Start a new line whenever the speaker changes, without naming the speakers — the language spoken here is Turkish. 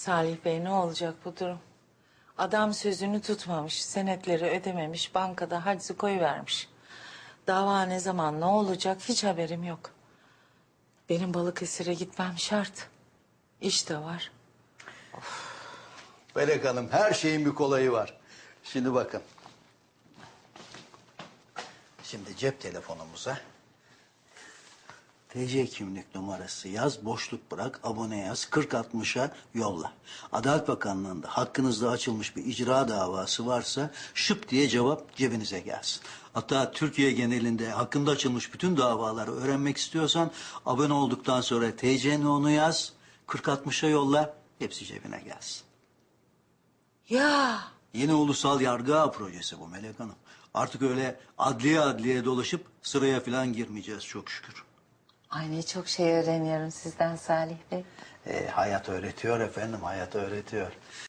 Salih Bey ne olacak bu durum? Adam sözünü tutmamış, senetleri ödememiş, bankada hacizi koyuvermiş. Dava ne zaman ne olacak hiç haberim yok. Benim Balıkesir'e gitmem şart. İş de var.
Melek Hanım her şeyin bir kolayı var. Şimdi bakın. Şimdi cep telefonumuza TC kimlik numarası yaz, boşluk bırak, abone yaz, 4060'a yolla. Adalet Bakanlığı'nda hakkınızda açılmış bir icra davası varsa şıp diye cevap cebinize gelsin. Hatta Türkiye genelinde hakkında açılmış bütün davaları öğrenmek istiyorsan abone olduktan sonra TC'ni onu yaz, 4060'a yolla, hepsi cebine gelsin.
Ya
Yeni ulusal yargı projesi bu Melek Hanım. Artık öyle adliye adliye dolaşıp sıraya falan girmeyeceğiz çok şükür.
Ay ne çok şey öğreniyorum sizden Salih Bey.
E, hayat öğretiyor efendim, hayat öğretiyor.